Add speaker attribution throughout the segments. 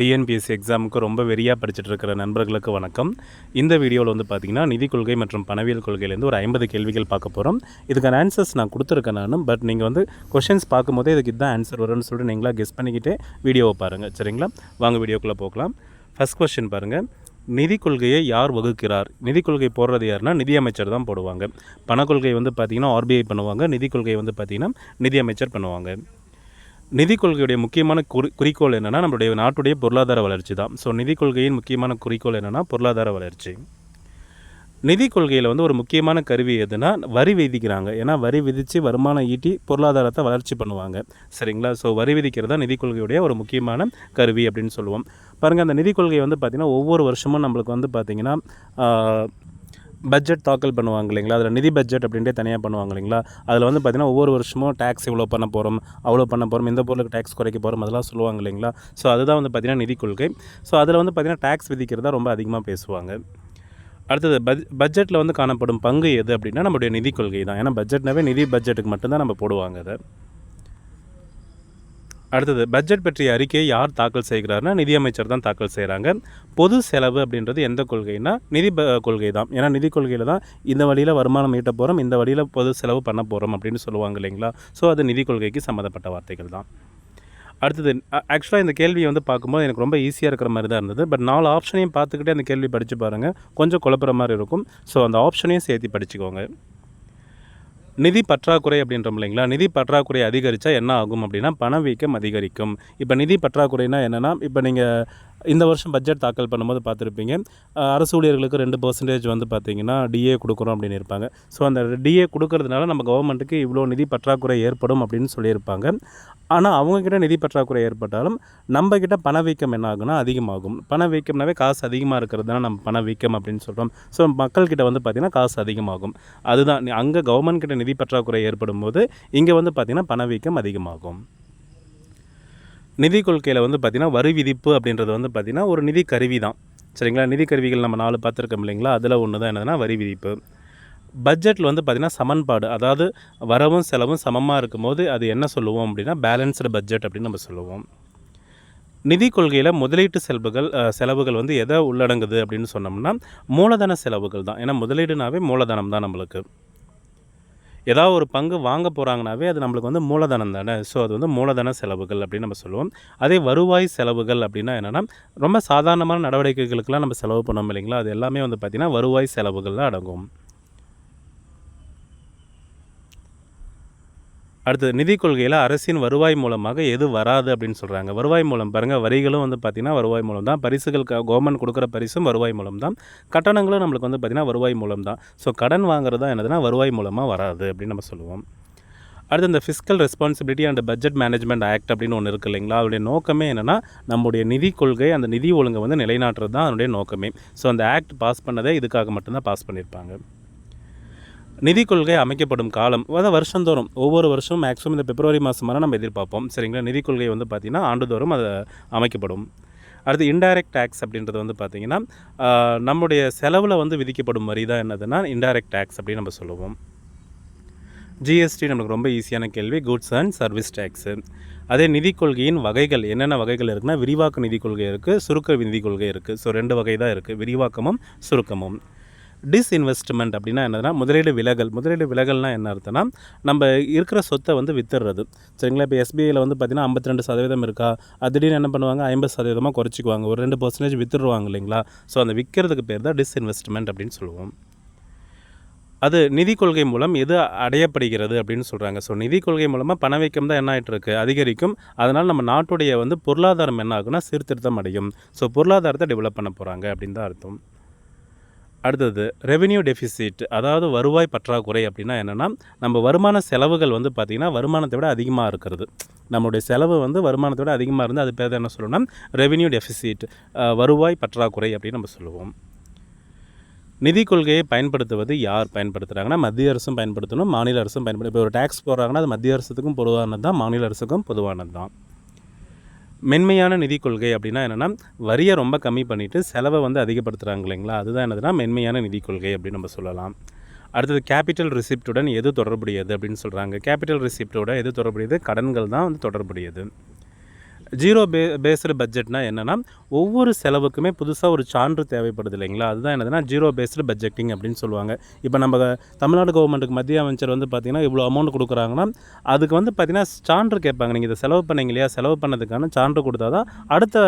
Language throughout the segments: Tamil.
Speaker 1: டிஎன்பிஎஸ்சி எக்ஸாமுக்கு ரொம்ப வெறியாக படிச்சுட்டு இருக்கிற நண்பர்களுக்கு வணக்கம். இந்த வீடியோவில் வந்து பார்த்தீங்கன்னா நிதி கொள்கை மற்றும் பணவியல் கொள்கையிலேருந்து ஒரு ஐம்பது கேள்விகள் பார்க்க போகிறோம் இதுக்கான ஆன்சர்ஸ் நான் கொடுத்துருக்கேன் நானும் பட் நீங்கள் வந்து கொஷின்ஸ் பார்க்கும்போதே இதுக்கு இதுதான் ஆன்சர் வரும்னு சொல்லிட்டு நீங்களாக கெஸ் பண்ணிக்கிட்டே வீடியோவை பாருங்கள் சரிங்களா? வாங்க வீடியோக்குள்ளே போகலாம். ஃபஸ்ட் கொஷின் பாருங்கள் நிதி கொள்கையை யார் வகுக்கிறார்? நிதி கொள்கை போடுறது யாருன்னா நிதியமைச்சர் தான் போடுவாங்க. பணக்கொள்கை வந்து பார்த்திங்கன்னா ஆர்பிஐ பண்ணுவாங்க. நிதி கொள்கை வந்து பார்த்திங்கன்னா நிதியமைச்சர் பண்ணுவாங்க. நிதி கொள்கையுடைய முக்கியமான குறி குறிக்கோள் என்னென்னா நம்மளுடைய நாட்டுடைய பொருளாதார வளர்ச்சி தான். ஸோ நிதி கொள்கையின் முக்கியமான குறிக்கோள் என்னென்னா பொருளாதார வளர்ச்சி. நிதி கொள்கையில் வந்து ஒரு முக்கியமான கருவி எதுனா வரி விதிக்கிறாங்க. ஏன்னா வரி விதித்து வருமானம் ஈட்டி பொருளாதாரத்தை வளர்ச்சி பண்ணுவாங்க. சரிங்களா? ஸோ வரி விதிக்கிறது தான் நிதி கொள்கையுடைய ஒரு முக்கியமான கருவி அப்படின்னு சொல்லுவோம். பாருங்கள் அந்த நிதி கொள்கை வந்து பார்த்திங்கன்னா ஒவ்வொரு வருஷமும் நம்மளுக்கு வந்து பார்த்திங்கன்னா பட்ஜெட் தாக்கல் பண்ணுவாங்க இல்லைங்களா? அதில் நிதி பட்ஜெட் அப்படின்ட்டு தனியாக பண்ணுவாங்க இல்லைங்களா? அதில் வந்து பார்த்திங்கன்னா ஒவ்வொரு வருஷமும் டேக்ஸ் இவ்வளோ பண்ண போகிறோம் அவ்வளோ பண்ண போகிறோம் இந்த பொருளுக்கு டேக்ஸ் குறைக்க போகிறோம் அதெல்லாம் சொல்லுவாங்க இல்லைங்களா? ஸோ அதுதான் வந்து பார்த்திங்கன்னா நிதி கொள்கை. ஸோ அதில் வந்து பார்த்திங்கன்னா டேக்ஸ் விதிக்கிறதா ரொம்ப அதிகமாக பேசுவாங்க. அடுத்தது பட் பட்ஜெட்டில் வந்து காணப்படும் பங்கு எது அப்படின்னா நம்மளுடைய நிதி கொள்கை தான். ஏன்னா பட்ஜெட்னாவே நிதி பட்ஜெட்டுக்கு மட்டும்தான் நம்ம போடுவாங்க அதை. அடுத்தது பட்ஜெட் பற்றிய அறிக்கையை யார் தாக்கல் செய்கிறாருன்னா நிதியமைச்சர் தான் தாக்கல் செய்கிறாங்க பொது செலவு அப்படின்றது எந்த கொள்கைனா நிதி ப கொள்கை தான் ஏன்னா நிதி கொள்கையில் தான் இந்த வழியில் வருமானம் ஈட்ட போகிறோம் இந்த வழியில் பொது செலவு பண்ண போகிறோம் அப்படின்னு சொல்லுவாங்க இல்லைங்களா? ஸோ அது நிதி கொள்கைக்கு சம்மந்தப்பட்ட வார்த்தைகள் தான். அடுத்தது ஆக்சுவலாக இந்த கேள்வியை வந்து பார்க்கும்போது எனக்கு ரொம்ப ஈஸியாக இருக்கிற மாதிரி தான் இருந்தது. பட் நாலு ஆப்ஷனையும் பார்த்துக்கிட்டே அந்த கேள்வி படித்து பாருங்கள் கொஞ்சம் குழப்புற மாதிரி இருக்கும். ஸோ அந்த ஆப்ஷனையும் சேர்த்து படிச்சுக்கோங்க. நிதி பற்றாக்குறை அப்படின்றோம் இல்லைங்களா? நிதி பற்றாக்குறை அதிகரித்தா என்ன ஆகும் அப்படின்னா பணவீக்கம் அதிகரிக்கும். இப்போ நிதி பற்றாக்குறைனா என்னென்னா இப்போ நீங்கள் இந்த வருஷம் பட்ஜெட் தாக்கல் பண்ணும்போது பார்த்துருப்பீங்க. அரசு ஊழியர்களுக்கு ரெண்டு பர்சன்டேஜ் வந்து பார்த்திங்கன்னா டிஏ கொடுக்குறோம் அப்படின்னு இருப்பாங்க. ஸோ அந்த டிஏ கொடுக்கறதுனால நம்ம கவர்மெண்ட்டுக்கு இவ்வளோ நிதி பற்றாக்குறை ஏற்படும் அப்படின்னு சொல்லியிருப்பாங்க. ஆனால் அவங்கக்கிட்ட நிதி பற்றாக்குறை ஏற்பட்டாலும் நம்மக்கிட்ட பணவீக்கம் என்ன ஆகுனா அதிகமாகும். பணவீக்கம்னாவே காசு அதிகமாக இருக்கிறது தான் நம்ம பணவீக்கம் அப்படின்னு சொல்கிறோம் ஸோ மக்கள்கிட்ட வந்து பார்த்திங்கன்னா காசு அதிகமாகும். அதுதான் அங்கே கவர்மெண்ட் கிட்ட நிதி பற்றாக்குறை ஏற்படும் போது இங்கே வந்து பார்த்திங்கன்னா பணவீக்கம் அதிகமாகும். நிதி கொள்கையில் வந்து பார்த்திங்கன்னா வரி விதிப்பு அப்படின்றது வந்து பார்த்திங்கன்னா ஒரு நிதி கருவி தான். சரிங்களா? நிதி கருவிகள் நம்ம நாலு பார்த்துருக்கோம் இல்லைங்களா? அதில் ஒன்று தான் என்னதுன்னா வரி விதிப்பு. பட்ஜெட்டில் வந்து பார்த்திங்கன்னா சமன்பாடு அதாவது வரவும் செலவும் சமமாக இருக்கும்போது அது என்ன சொல்லுவோம் அப்படின்னா பேலன்ஸ்டு பட்ஜெட் அப்படின்னு நம்ம சொல்லுவோம். நிதி கொள்கையில் முதலீட்டு செலவுகள் செலவுகள் வந்து எதை உள்ளடங்குது அப்படின்னு சொன்னோம்னா மூலதன செலவுகள் தான். ஏன்னா முதலீடுனாவே மூலதனம் தான் நம்மளுக்கு. ஏதாவது ஒரு பங்கு வாங்க போகிறாங்கனாவே அது நம்மளுக்கு வந்து மூலதனம் தானே. ஸோ அது வந்து மூலதன செலவுகள் அப்படின்னு நம்ம சொல்லுவோம். அதே வருவாய் செலவுகள் அப்படின்னா என்னென்னா ரொம்ப சாதாரணமான நடவடிக்கைகளுக்கெல்லாம் நம்ம செலவு பண்ணோம் இல்லைங்களா? அது எல்லாமே வந்து பார்த்திங்கன்னா வருவாய் செலவுகளில் அடங்கும். அடுத்தது நிதி கொள்கையில் அரசின் வருவாய் மூலமாக எது வராது அப்படின்னு சொல்கிறாங்க வருவாய் மூலம் பாருங்கள் வரிகளும் வந்து பார்த்திங்கன்னா வருவாய் மூலம் தான். பரிசுகள் கவர்மெண்ட் கொடுக்குற பரிசும் வருவாய் மூலம் தான். கட்டணங்களும் நம்மளுக்கு வந்து பார்த்திங்கன்னா வருவாய் மூலம் தான். ஸோ கடன் வாங்குறது தான் என்னதுன்னா வருவாய் மூலமாக வராது அப்படின்னு நம்ம சொல்லுவோம். அடுத்து இந்த fiscal responsibility and budget management act அப்படின்னு ஒன்று இருக்குது இல்லைங்களா? அதனுடைய நோக்கமே என்னென்னா நம்முடைய நிதி கொள்கை அந்த நிதி ஒழுங்கை வந்து நிலைநாட்டுறது தான் அதனுடைய நோக்கமே. ஸோ அந்த ஆக்ட் பாஸ் பண்ணதே இதுக்காக மட்டும்தான் பாஸ் பண்ணியிருப்பாங்க நிதி கொள்கை அமைக்கப்படும் காலம் அதாவது வருஷந்தோறும் ஒவ்வொரு வருஷம் மேக்ஸிமம் இந்த பிப்ரவரி மாதம் வரை நம்ம எதிர்பார்ப்போம். சரிங்களா? நிதி கொள்கை வந்து பார்த்திங்கன்னா ஆண்டுதோறும் அது அமைக்கப்படும். அடுத்து இன்டைரக்ட் டேக்ஸ் அப்படின்றது வந்து பார்த்திங்கன்னா நம்முடைய செலவில் வந்து விதிக்கப்படும் வரி தான் என்னதுன்னா இன்டைரக்ட் டேக்ஸ் அப்படின்னு நம்ம சொல்லுவோம். ஜிஎஸ்டி நமக்கு ரொம்ப ஈஸியான கேள்வி. குட்ஸ் அண்ட் சர்வீஸ் டேக்ஸு அதே நிதி கொள்கையின் வகைகள் என்னென்ன வகைகள் இருக்குன்னா விரிவாக்க நிதி கொள்கை இருக்குது சுருக்க நிதி கொள்கை இருக்குது ஸோ ரெண்டு வகை தான் இருக்குது விரிவாக்கமும் சுருக்கமும். டிஸ்இன்வெஸ்ட்மெண்ட் அப்படின்னா என்னதுன்னா முதலீடு விலகல். முதலீடு விலகல்னால் என்ன அர்த்தம்னா நம்ம இருக்கிற சொத்தை வந்து வித்துடுறது சரிங்களா? இப்போ எஸ்பிஐயில் வந்து பார்த்திங்கன்னா ஐம்பத்தி ரெண்டு சதவீதம் இருக்கா? திடீர்னு என்ன பண்ணுவாங்க? ஐம்பது சதவீதமாக குறைச்சிக்குவாங்க. ஒரு ரெண்டு பர்சன்டேஜ் வித்துடுவாங்க இல்லைங்களா? ஸோ அந்த விற்கிறதுக்கு பேர் தான் டிஸ்இன்வெஸ்ட்மெண்ட் அப்படின்னு சொல்லுவோம். அது நிதி கொள்கை மூலம் எது அடையப்படுகிறது அப்படின்னு சொல்கிறாங்க ஸோ நிதி கொள்கை மூலமாக பணவீக்கம் தான் என்ன ஆகிட்டு இருக்குது அதிகரிக்கும். அதனால் நம்ம நாட்டுடைய வந்து பொருளாதாரம் என்ன ஆகுனா சீர்திருத்தம் அடையும். ஸோ பொருளாதாரத்தை டெவலப் பண்ண போகிறாங்க அப்படின்னு தான் அர்த்தம். அடுத்தது ரெவென்யூ டெஃபிசிட் அதாவது வருவாய் பற்றாக்குறை அப்படின்னா என்னென்னா நம்ம வருமான செலவுகள் வந்து பார்த்திங்கன்னா வருமானத்தை விட அதிகமாக இருக்கிறது. நம்மளுடைய செலவு வந்து வருமானத்தை விட அதிகமாக இருந்து அது பேர் என்ன சொல்லணும்னா ரெவென்யூ டெஃபிசிட் வருவாய் பற்றாக்குறை அப்படின்னு நம்ம சொல்லுவோம். நிதி கொள்கையை பயன்படுத்துவது யார் பயன்படுத்துகிறாங்கன்னா மத்திய அரசும் பயன்படுத்தணும் மாநில அரசும் பயன்படுத்த இப்போ ஒரு டேக்ஸ் போடுறாங்கன்னா அது மத்திய அரசுக்கும் பொதுவானது தான் மாநில அரசுக்கும் பொதுவானது தான் மென்மையான நிதி கொள்கை அப்படின்னா என்னென்னா வரியை ரொம்ப கம்மி பண்ணிவிட்டு செலவை வந்து அதிகப்படுத்துகிறாங்க இல்லைங்களா? அதுதான் என்னதுன்னா மென்மையான நிதி கொள்கை அப்படின்னு நம்ம சொல்லலாம். அடுத்தது கேபிட்டல் ரிசிப்டுடன் எது தொடர்புடையது அப்படின்னு சொல்கிறாங்க கேபிட்டல் ரிசிப்டோட எது தொடர்புடையது? கடன்கள் தான் வந்து தொடர்புடையது. ஜீரோ பே பேஸ்டு பட்ஜெட்னா என்னென்னா ஒவ்வொரு செலவுக்குமே புதுசாக ஒரு சான்று தேவைப்படுது இல்லைங்களா? அதுதான் என்னதுன்னா ஜீரோ பேஸ்டு பட்ஜெட்டிங் அப்படின்னு சொல்லுவாங்க. இப்போ நம்ம தமிழ்நாடு கவர்மெண்ட்டுக்கு மத்திய அமைச்சர் வந்து பார்த்திங்கன்னா இவ்வளோ அமௌண்ட் கொடுக்குறாங்கன்னா அதுக்கு வந்து பார்த்திங்கன்னா சான்று கேட்பாங்க. நீங்கள் இதை செலவு பண்ணீங்க இல்லையா? செலவு பண்ணதுக்கான சான்று கொடுத்தா தான் அடுத்த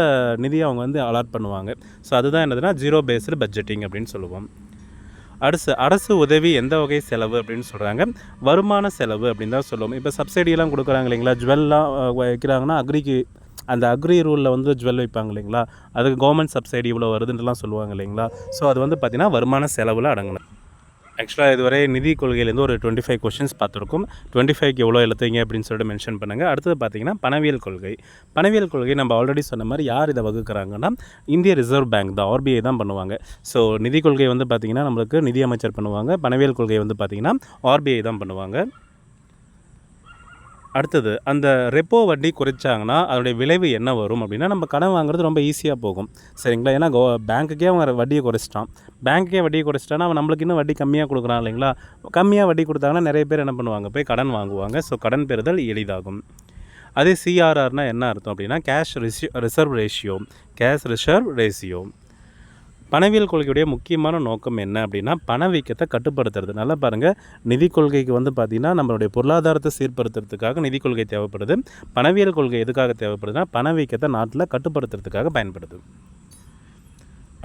Speaker 1: நிதியை அவங்க வந்து அலாட் பண்ணுவாங்க. ஸோ அதுதான் என்னதுன்னா ஜீரோ பேஸ்டு பட்ஜெட்டிங் அப்படின்னு சொல்லுவோம். அரசு அரசு உதவி எந்த வகை செலவு அப்படின்னு சொல்கிறாங்க வருமான செலவு அப்படின்னு தான் சொல்லுவோம். இப்போ சப்சிடியெல்லாம் கொடுக்குறாங்க இல்லைங்களா? ஜுவல்லாம் வைக்கிறாங்கன்னா அக்ரிக்கு அந்த அக்ரி ரூலில் வந்து ஜுவல் வைப்பாங்க இல்லைங்களா? அதுக்கு கவர்மெண்ட் சப்சைடி இவ்வளோ வருதுன்றலாம் சொல்லுவாங்க இல்லைங்களா? ஸோ அது வந்து பார்த்திங்கன்னா வருமான செலவில் அடங்கணும். ஆக்சுவலாக இதுவரை நிதி கொள்கையிலேருந்து ஒரு டுவெண்ட்டி ஃபைவ் கொஷின்ஸ் பார்த்துருக்கோம். டுவெண்ட்டி ஃபைவ்க்கு எவ்வளோ எழுத்துங்க அப்படின்னு சொல்லிட்டு மென்ஷன் பண்ணுங்கள் அடுத்தது பார்த்தீங்கன்னா பணவியல் கொள்கை. பணவியல் கொள்கை நம்ம ஆல்ரெடி சொன்ன மாதிரி யார் இதை வகுக்கிறாங்கன்னா இந்திய ரிசர்வ் பேங்க் தான் ஆர்பிஐ தான் பண்ணுவாங்க. ஸோ நிதி கொள்கை வந்து பார்த்திங்கன்னா நம்மளுக்கு நிதி அமைச்சர் பண்ணுவாங்க. பணவியல் கொள்கை வந்து பார்த்திங்கன்னா ஆர்பிஐ தான் பண்ணுவாங்க. அடுத்தது அந்த ரெப்போ வட்டி குறைச்சாங்கன்னா அதோடைய விளைவு என்ன வரும் அப்படின்னா நம்ம கடன் வாங்குறது ரொம்ப ஈஸியாக போகும். சரிங்களா? ஏன்னா கோ பேங்க்குக்கே அவன் வட்டியை குறைச்சிட்டான். பேங்க்குக்கே வட்டியை குறைச்சிட்டானா அவன் நம்மளுக்கு இன்னும் வட்டி கம்மியாக கொடுக்குறான் இல்லைங்களா? கம்மியாக வட்டி கொடுத்தாங்கன்னா நிறைய பேர் என்ன பண்ணுவாங்க? போய் கடன் வாங்குவாங்க. ஸோ கடன் பெறுதல் எளிதாகும். அதே சிஆர்ஆர்னால் என்ன அர்த்தம் அப்படின்னா cash Rishi reserve ratio cash reserve ratio பணவியல் கொள்கையுடைய முக்கியமான நோக்கம் என்ன அப்படின்னா பணவீக்கத்தை கட்டுப்படுத்துறது. நல்லா பாருங்கள் நிதி கொள்கைக்கு வந்து பார்த்திங்கன்னா நம்மளுடைய பொருளாதாரத்தை சீர்படுத்துறதுக்காக நிதி கொள்கை தேவைப்படுது. பணவியல் கொள்கை எதுக்காக தேவைப்படுதுன்னா பணவீக்கத்தை நாட்டில் கட்டுப்படுத்துறதுக்காக பயன்படுது.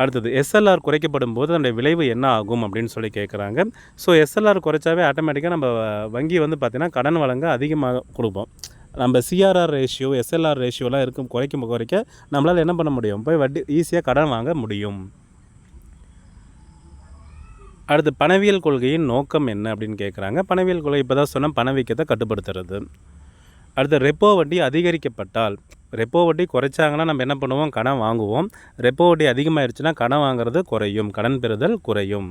Speaker 1: அடுத்தது எஸ்எல்ஆர் குறைக்கப்படும் போது அதனுடைய விளைவு என்ன ஆகும் அப்படின்னு சொல்லி கேட்குறாங்க ஸோ எஸ்எல்ஆர் குறைச்சாவே ஆட்டோமேட்டிக்காக நம்ம வங்கி வந்து பார்த்திங்கன்னா கடன் வழங்க அதிகமாக கொடுப்போம். நம்ம சிஆர்ஆர் ரேஷியோ எஸ்எல்ஆர் ரேஷியோலாம் இருக்கும் குறைக்கும் குறைக்க நம்மளால் என்ன பண்ண முடியும்? போய் வட்டி ஈஸியாக கடன் வாங்க முடியும். அடுத்து பணவியல் கொள்கையின் நோக்கம் என்ன அப்படின்னு கேட்குறாங்க பணவியல் கொள்கை இப்போ தான் சொன்னால் பணவீக்கத்தை கட்டுப்படுத்துறது. அடுத்து ரெப்போ வட்டி அதிகரிக்கப்பட்டால் ரெப்போ வட்டி குறைச்சாங்கன்னா நம்ம என்ன பண்ணுவோம்? கடன் வாங்குவோம். ரெப்போ வட்டி அதிகமாகிடுச்சுன்னா கடன் வாங்குறது குறையும். கடன் பெறுதல் குறையும்.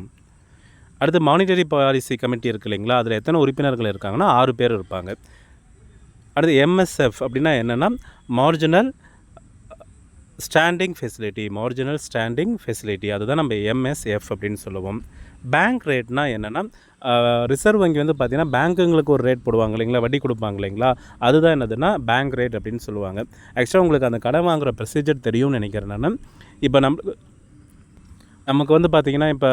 Speaker 1: அடுத்து மானிட்டரி பாலிசி கமிட்டி இருக்கு இல்லைங்களா? அதில் எத்தனை உறுப்பினர்கள் இருக்காங்கன்னா ஆறு பேர் இருப்பாங்க. அடுத்து எம்எஸ்எஃப் அப்படின்னா என்னென்னா marginal standing facility marginal standing facility அதுதான் நம்ம எம்எஸ்எஃப் அப்படின்னு சொல்லுவோம். பேங்க் ரேட்னா என்னென்னா ரிசர்வ் வங்கி வந்து பார்த்திங்கன்னா பேங்க்குங்களுக்கு ஒரு ரேட் போடுவாங்க இல்லைங்களா? வட்டி கொடுப்பாங்க இல்லைங்களா? அதுதான் என்னதுன்னா பேங்க் ரேட் அப்படின்னு சொல்லுவாங்க. ஆக்சுவலாக உங்களுக்கு அந்த கடன் வாங்குகிற ப்ரொசீஜர் தெரியும்னு நினைக்கிறேன் நான். இப்போ நம்ம நமக்கு வந்து பார்த்திங்கன்னா இப்போ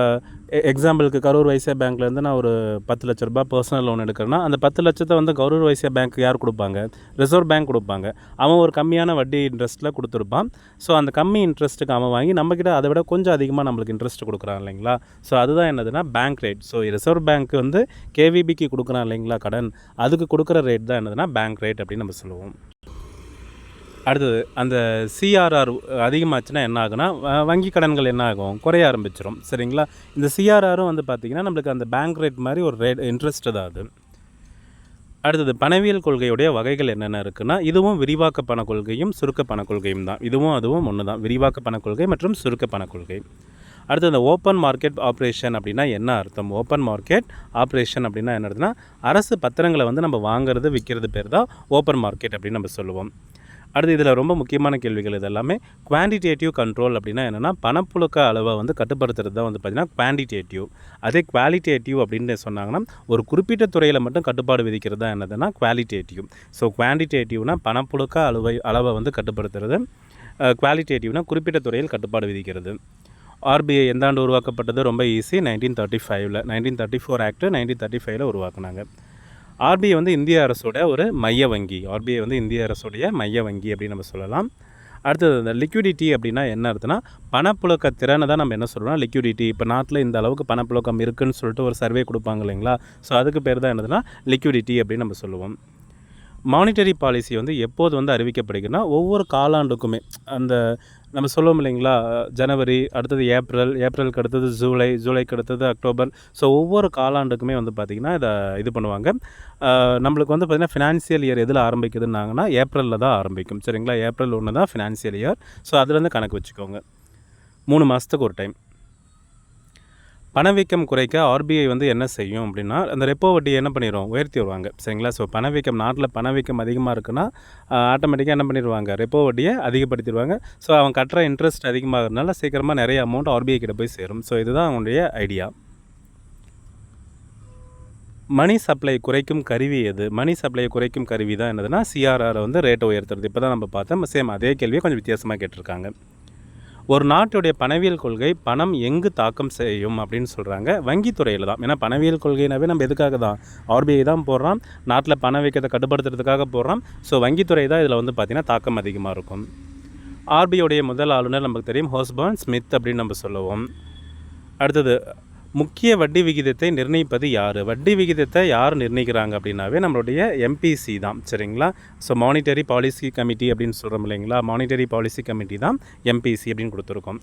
Speaker 1: எக்ஸாம்பிளுக்கு கரூர் வைசியா பேங்க்லேருந்து நான் ஒரு பத்து லட்ச ரூபாய் பர்சனல் லோன் எடுக்கிறேன்னா அந்த பத்து லட்சத்தை வந்து கரூர் வைசியா பேங்க் யார் கொடுப்பாங்க? ரிசர்வ் பேங்க் கொடுப்பாங்க. அவன் ஒரு கம்மியான வட்டி இன்ட்ரெஸ்ட்டில் கொடுத்துருப்பான். ஸோ அந்த கம்மி இன்ட்ரெஸ்ட்டுக்கு அவன் வாங்கி நம்மக்கிட்ட அதை விட கொஞ்சம் அதிகமாக நம்மளுக்கு இன்ட்ரெஸ்ட் கொடுக்குறான் இல்லைங்களா? ஸோ அதுதான் என்னதுன்னா bank rate so reserve bank வந்து கேவிபிக்கு கொடுக்குறான் இல்லைங்களா கடன்? அதுக்கு கொடுக்குற ரேட் தான் என்னதுன்னா பேங்க் ரேட் அப்படின்னு நம்ம சொல்லுவோம். அடுத்தது அந்த சிஆர்ஆர் அதிகமாச்சுன்னா என்ன ஆகுனா வங்கி கடன்கள் என்ன ஆகும்? குறைய ஆரம்பிச்சிடும் சரிங்களா? இந்த சிஆர்ஆரும் வந்து பார்த்திங்கன்னா நம்மளுக்கு அந்த பேங்க் ரேட் மாதிரி ஒரு ரேட் இன்ட்ரெஸ்ட் தான் அது. அடுத்தது பணவியல் கொள்கையுடைய வகைகள் என்னென்ன இருக்குன்னா இதுவும் விரிவாக்க பண கொள்கையும் சுருக்க பண கொள்கையும் தான். இதுவும் அதுவும் ஒன்று தான். விரிவாக்க பண கொள்கை மற்றும் சுருக்க பண கொள்கை. அடுத்து இந்த ஓப்பன் மார்க்கெட் ஆப்ரேஷன் அப்படின்னா என்ன அர்த்தம்? ஓப்பன் மார்க்கெட் ஆப்ரேஷன் அப்படின்னா என்ன அர்த்தம்னா அரசு பத்திரங்களை வந்து நம்ம வாங்குறது விற்கிறது பேர் தான் ஓப்பன் மார்க்கெட் அப்படின்னு நம்ம சொல்லுவோம். அடுத்து இதில் ரொம்ப முக்கியமான கேள்விகள் இது எல்லாமே குவான்டிடேட்டிவ் கண்ட்ரோல் அப்படின்னா என்னென்னா பணப்புழக்க அளவை வந்து கட்டுப்படுத்துறது தான் வந்து பார்த்திங்கன்னா குவான்டிடேட்டிவ் அதே குவாலிட்டேட்டிவ் அப்படின்னு சொன்னாங்கன்னா ஒரு குறிப்பிட்ட துறையில் மட்டும் கட்டுப்பாடு விதிக்கிறது தான் என்னதுன்னா குவாலிட்டேட்டிவ் ஸோ குவான்டிடேட்டிவ்னா பணப்புழக்க அளவை அளவை வந்து கட்டுப்படுத்துறது. குவாலிட்டேட்டிவ்னா குறிப்பிட்ட துறையில் கட்டுப்பாடு விதிக்கிறது. ஆர்பிஐ எந்த ஆண்டு உருவாக்கப்பட்டது? ரொம்ப ஈஸி நைன்டீன் தேர்ட்டி ஃபைவ்ல nineteen thirty four act nineteen thirty ஃபைவ்ல உருவாக்குனாங்க. ஆர்பிஐ வந்து இந்திய அரசோட ஒரு மைய வங்கி. ஆர்பிஐ வந்து இந்திய அரசுடைய மைய வங்கி அப்படின்னு நம்ம சொல்லலாம். அடுத்தது இந்த லிக்விடிட்டி அப்படின்னா என்ன அர்த்தம்னா பணப்புழக்க திறனை தான் நம்ம என்ன சொல்கிறோம்னா லிக்விடிட்டி. இப்போ நாட்டில் இந்த அளவுக்கு பணப்புழக்கம் இருக்குதுன்னு சொல்லிட்டு ஒரு சர்வே கொடுப்பாங்க இல்லைங்களா? ஸோ அதுக்கு பேர் தான் என்னதுன்னா லிக்விடிட்டி அப்படின்னு நம்ம சொல்லுவோம். மானிட்டரி பாலிசி வந்து எப்போது வந்து அறிவிக்கப்படுகிறதுனா ஒவ்வொரு காலாண்டுக்குமே. அந்த நம்ம சொல்லுவோம் இல்லைங்களா ஜனவரி அடுத்தது ஏப்ரல் ஏப்ரலுக்கு அடுத்தது ஜூலை ஜூலைக்கு அடுத்தது அக்டோபர். ஸோ ஒவ்வொரு காலாண்டுக்குமே வந்து பார்த்திங்கன்னா இதை இது பண்ணுவாங்க. நம்மளுக்கு வந்து பார்த்திங்கன்னா ஃபினான்சியல் இயர் எதில் ஆரம்பிக்குதுன்னாங்கன்னா ஏப்ரலில் தான் ஆரம்பிக்கும். சரிங்களா? ஏப்ரல் ஒன்று தான் ஃபினான்சியல் இயர் ஸோ அதுலேருந்து கணக்கு வச்சுக்கோங்க. மூணு மாதத்துக்கு ஒரு டைம் பணவீக்கம் குறைக்க ஆர்பிஐ வந்து என்ன செய்யும் அப்படின்னா அந்த ரெப்போ வட்டியை என்ன பண்ணிடுவோம் உயர்த்தி வருவாங்க. சரிங்களா? ஸோ பணவீக்கம் நாட்டில் பணவீக்கம் அதிகமாக இருக்குன்னா ஆட்டோமேட்டிக்காக என்ன பண்ணிடுவாங்க ரெப்போ வட்டியை அதிகப்படுத்திடுவாங்க. ஸோ அவன் கட்டுற இன்ட்ரெஸ்ட் அதிகமாகிறதுனால சீக்கிரமாக நிறைய அமௌண்ட் ஆர்பிஐ கிட்ட போய் சேரும். ஸோ இதுதான் அவனுடைய ஐடியா மணி சப்ளை குறைக்கும் கருவி எது? மணி சப்ளை குறைக்கும் கருவி தான் என்னதுன்னா சிஆர்ஆரை வந்து ரேட்டை உயர்த்துறது. இப்போ தான் நம்ம பார்த்தோம். சேம் அதே கேள்வியை கொஞ்சம் வித்தியாசமாக கேட்டிருக்காங்க. ஒரு நாட்டுடைய பணவியல் கொள்கை பணம் எங்கு தாக்கம் செய்யும் அப்படின்னு சொல்கிறாங்க வங்கித்துறையில் தான். ஏன்னா பணவியல் கொள்கைனாவே நம்ம எதுக்காக தான்? ஆர்பிஐ தான் போடுறோம் நாட்டில் பண வைக்கிறதை கட்டுப்படுத்துறதுக்காக போடுறோம் ஸோ வங்கித்துறை தான் இதில் வந்து பார்த்திங்கன்னா தாக்கம் அதிகமாக இருக்கும். ஆர்பிஐடைய முதல் ஆளுநர் நமக்கு தெரியும். ஹோஸ்பான் ஸ்மித் அப்படின்னு நம்ம சொல்லுவோம். அடுத்தது முக்கிய வட்டி விகிதத்தை நிர்ணயிப்பது யார்? வட்டி விகிதத்தை யார் நிர்ணயிக்கிறாங்க அப்படின்னாவே நம்மளுடைய எம்பிசி தான். சரிங்களா? ஸோ மானிட்டரி பாலிசி கமிட்டி அப்படின்னு சொல்கிறோம் இல்லைங்களா? மானிட்டரி பாலிசி கமிட்டி தான் எம்பிசி அப்படின்னு கொடுத்துருக்கோம்.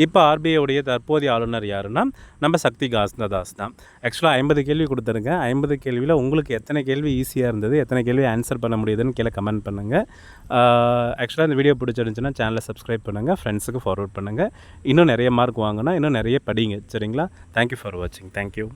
Speaker 1: இப்போ ஆர்பிஐடைய தற்போதைய ஆளுநர் யாருன்னா நம்ம சக்தி காஸ்தாஸ் தான் ஆக்சுவலாக ஐம்பது கேள்வி கொடுத்துருங்க ஐம்பது கேள்வியில் உங்களுக்கு எத்தனை கேள்வி ஈஸியாக இருந்தது எத்தனை கேள்வி ஆன்சர் பண்ண முடியுதுன்னு கீழே கமெண்ட் பண்ணுங்கள் ஆக்சுவலாக இந்த வீடியோ பிடிச்சிருந்துச்சுன்னா சேனலை சப்ஸ்கிரைப் பண்ணுங்கள் ஃப்ரெண்ட்ஸுக்கு ஃபார்வர்ட் பண்ணுங்கள் இன்னும் நிறைய மார்க் வாங்கினா இன்னும் நிறைய படிங்க சரிங்களா? தேங்க்யூ ஃபார் வாட்சிங் தேங்க்யூ